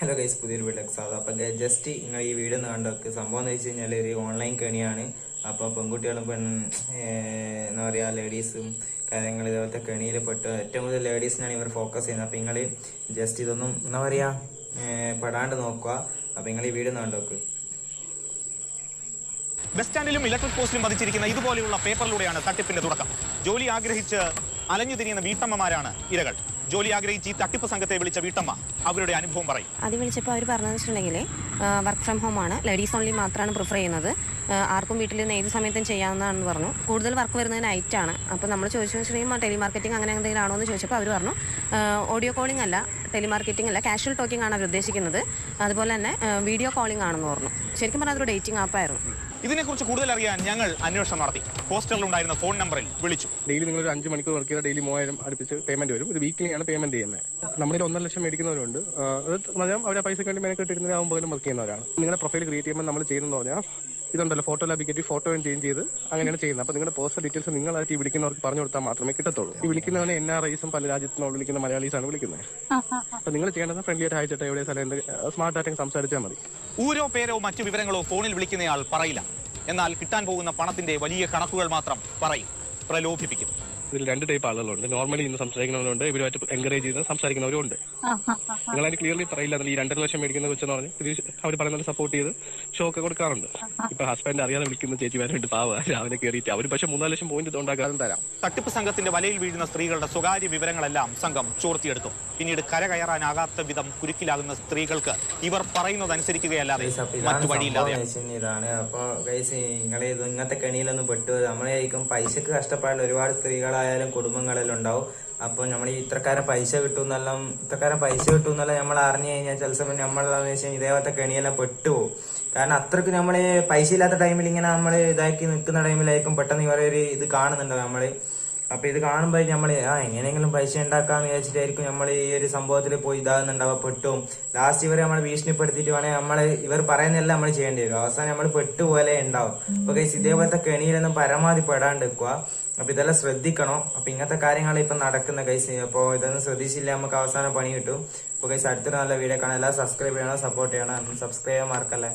Hello guys പുതിയൊരു വീട്ടിലേക്ക് സ്വാഗതം. അപ്പം ജസ്റ്റ് നിങ്ങൾ ഈ വീഡിയോ ഒന്ന് കണ്ടോക്ക്. സംഭവം എന്ന് വെച്ച് കഴിഞ്ഞാൽ ഒരു ഓൺലൈൻ കെണിയാണ്. അപ്പോൾ പെൺകുട്ടികളും പെൺ എന്താ പറയുക ലേഡീസും കാര്യങ്ങൾ ഇതുപോലത്തെ കെണിയിൽ പെട്ട്. ഏറ്റവും കൂടുതൽ ലേഡീസിനാണ് ഇവർ ഫോക്കസ് ചെയ്യുന്നത്. അപ്പം നിങ്ങൾ ജസ്റ്റ് ഇതൊന്നും എന്താ പറയുക പെടാണ്ട് നോക്കുക. അപ്പം നിങ്ങൾ ഈ വീഡിയോ ഒന്ന് കണ്ടോക്ക്. ബസ് സ്റ്റാൻഡിലും ഇലക്ട്രിക് പോസ്റ്റിലും പതിച്ചിരിക്കുന്ന ഇതുപോലെയുള്ള പേപ്പറിലൂടെയാണ് തട്ടിപ്പിന്റെ തുടക്കം. ജോലി ആഗ്രഹിച്ച് അലഞ്ഞു തിരിയുന്ന വീട്ടമ്മമാരാണ് ഇരകൾ. ജോലി ആഗ്രഹിച്ച് ഈ തട്ടിപ്പ് സംഘത്തെ വിളിച്ച വീട്ടമ്മ അവരുടെ അനുഭവം പറയും. അത് വിളിച്ചപ്പോൾ അവർ പറഞ്ഞതെന്ന് വെച്ചിട്ടുണ്ടെങ്കിൽ വർക്ക് ഫ്രം ഹോം ആണ്. ലേഡീസ് ഓൺലി മാത്രമാണ് പ്രിഫർ ചെയ്യുന്നത്. ആർക്കും വീട്ടിൽ നിന്ന് ഏത് സമയത്തും ചെയ്യാവുന്നതാണെന്ന് പറഞ്ഞു. കൂടുതൽ വർക്ക് വരുന്നത് നൈറ്റ് ആണ്. അപ്പോൾ നമ്മൾ ചോദിച്ചു വെച്ചിട്ടുണ്ടെങ്കിൽ ടെലിമാർക്കറ്റിംഗ് അങ്ങനെ എന്തെങ്കിലും ആണോ എന്ന് ചോദിച്ചപ്പോൾ അവർ പറഞ്ഞു ഓഡിയോ കോളിംഗ് അല്ല ടെലിമാർക്കറ്റിംഗ് അല്ല കാഷ്വൽ ടോക്കിംഗ് ആണ് അവർ ഉദ്ദേശിക്കുന്നത്. അതുപോലെ തന്നെ വീഡിയോ കോളിംഗ് ആണെന്ന് പറഞ്ഞു. ശരിക്കും പറഞ്ഞാൽ അതൊരു ഡേറ്റിംഗ് ആപ്പായിരുന്നു ഇതിനെക്കുറിച്ച് കൂടുതൽ അറിയാൻ ഞങ്ങൾ അന്വേഷണം നടത്തി. ഹോസ്റ്റലിൽ ഉണ്ടായിരുന്ന ഫോൺ നമ്പറിൽ വിളിച്ചു. ഡെയിലി നിങ്ങൾ ഒരു അഞ്ച് മണിക്കൂർ വർക്ക് ചെയ്താൽ ഡെയിലി മൂവായിരം അടുപ്പിച്ച് പേയ്മെന്റ് വരും. ഒരു വീക്കിലിയാണ് പേയ്മെന്റ് ചെയ്യുന്നത്. നമ്മളിൽ ഒന്നര ലക്ഷം മേടിക്കുന്നവരുണ്ട്. ആ, അത് പറഞ്ഞാൽ അവരെ പൈസ വേണ്ടി മെനക്കെട്ടിരുന്ന ആകുമ്പോഴും വർക്ക് ചെയ്യുന്നവരാണ്. നിങ്ങളുടെ പ്രൊഫൈൽ ക്രിയേറ്റ് ചെയ്യുമ്പോൾ നമ്മൾ ചെയ്യുന്നതെന്ന് പറഞ്ഞാൽ ഇതുണ്ടല്ലോ ഫോട്ടോ ലാബിക്കറ്റ് ഫോട്ടോ ചേഞ്ച് ചെയ്ത് അങ്ങനെയാണ് ചെയ്യുന്നത്. അപ്പൊ നിങ്ങളുടെ പേഴ്സണൽ ഡീറ്റെയിൽസ് നിങ്ങളായിട്ട് ഈ വിളിക്കുന്നവർക്ക് പറഞ്ഞു കൊടുത്താൽ മാത്രമേ കിട്ടത്തുള്ളൂ. ഈ വിളിക്കുന്നവനെ എൻ ആർ ഐസും പല രാജ്യത്തിനോട് വിളിക്കുന്ന മലയാളീസാണ് വിളിക്കുന്നത്. അപ്പൊ നിങ്ങൾ ചെയ്യേണ്ടത് ഫ്രണ്ട്ലി ആയിട്ട് അയച്ചിട്ട് എവിടെ സ്ഥലം സ്മാർട്ട് ആയിട്ട് സംസാരിച്ചാൽ മതി. ഊരോ പേരോ മറ്റു വിവരങ്ങളോ ഫോണിൽ വിളിക്കുന്നയാൾ പറയില്ല. എന്നാൽ കിട്ടാൻ പോകുന്ന പണത്തിന്റെ വലിയ കണക്കുകൾ മാത്രം പറയും. പ്രലോഭിപ്പിക്കും. ഇതിൽ രണ്ട് ടൈപ്പ് ആളുകളുണ്ട്. നോർമലി ഇന്ന് സംസാരിക്കുന്നവരുണ്ട് ഇവരുമായിട്ട് എൻകറേജ് ചെയ്ത് നിങ്ങൾ അതിന് ക്ലിയർലി പറയില്ല. ഈ രണ്ടര ലക്ഷം മേടിക്കുന്ന കൊച്ചെന്ന് പറഞ്ഞ് ഇത് അവർ പറയുന്നത് സപ്പോർട്ട് ചെയ്ത് ഷോ ഒക്കെ കൊടുക്കാറുണ്ട്. ഇപ്പൊ ഹസ്ബൻഡ് അറിയാതെ വിളിക്കുന്ന ചേച്ചിമാരുണ്ട്. പാവ രാവിലെ കയറിയിട്ട് അവർ പക്ഷെ മൂന്നാൽ ലക്ഷം പോയിന്റ് ഉണ്ടാക്കാതെ തരാം. തട്ടിപ്പ് സംഘത്തിന്റെ വലയിൽ വീഴുന്ന സ്ത്രീകളുടെ സ്വകാര്യ വിവരങ്ങളെല്ലാം സംഘം ചോർത്തിയെടുക്കും. പിന്നീട് കരകയറാനാകാത്ത വിധം കുരുക്കിലാകുന്ന സ്ത്രീകൾക്ക് ഇവർ പറയുന്നത് അനുസരിക്കുകയല്ലാതെ മറ്റു വഴിയില്ലാതെ ഇതാണ്. അപ്പൊ ഇങ്ങനത്തെ കെണിയിലൊന്നും പെട്ടു നമ്മളായിരിക്കും പൈസക്ക് കഷ്ടപ്പാടില്ല ഒരുപാട് സ്ത്രീകളായാലും കുടുംബങ്ങളെല്ലാം ഉണ്ടാവും. അപ്പൊ നമ്മൾ ഈ ഇത്രക്കാരം പൈസ കിട്ടുമെന്നെല്ലാം ഇത്രക്കാരം പൈസ കിട്ടുമെന്നെല്ലാം നമ്മൾ അറിഞ്ഞു കഴിഞ്ഞാൽ ചില സമയം നമ്മളെന്ന് വെച്ചാൽ ഇതേപോലത്തെ കെണിയെല്ലാം പെട്ടുപോകും. കാരണം അത്രയ്ക്ക് നമ്മൾ പൈസ ഇല്ലാത്ത ടൈമിൽ ഇങ്ങനെ നമ്മൾ ഇതാക്കി നിൽക്കുന്ന ടൈമിലായിരിക്കും പെട്ടെന്ന് ഇവരെ ഒരു ഇത് കാണുന്നുണ്ടാവും നമ്മൾ അപ്പൊ ഇത് കാണുമ്പോൾ നമ്മൾ ആ എങ്ങനെയെങ്കിലും പൈസ ഉണ്ടാക്കാന്ന് വിചാരിച്ചിട്ടായിരിക്കും നമ്മൾ ഈ ഒരു സംഭവത്തിൽ പോയി ഇതാകുന്നുണ്ടാവുക പെട്ടും ലാസ്റ്റ് ഇവരെ നമ്മൾ ഭീഷണിപ്പെടുത്തിയിട്ട് വേണേൽ നമ്മൾ ഇവർ പറയുന്നതെല്ലാം നമ്മൾ ചെയ്യേണ്ടി വരും. അവസാനം നമ്മൾ പെട്ടുപോലെ ഉണ്ടാവും. അപ്പൊ ഗൈസ് ഇതേപോലത്തെ കെണിയിലൊന്നും പരമാവധി പെടാണ്ട് അപ്പൊ ഇതെല്ലാം ശ്രദ്ധിക്കണം. അപ്പൊ ഇങ്ങനത്തെ കാര്യങ്ങളാണ് ഇപ്പൊ നടക്കുന്ന കൈസ് അപ്പൊ ഇതൊന്നും ശ്രദ്ധിച്ചില്ല നമുക്ക് അവസാനം പണി കിട്ടും. അപ്പൊ കൈസ് അടുത്തൊരു നല്ല വീഡിയോ കാണാം. എല്ലാം സബ്സ്ക്രൈബ് ചെയ്യണം സപ്പോർട്ട് ചെയ്യണം. സബ്സ്ക്രൈബ് ചെയ്യാൻ മറക്കല്ലേ.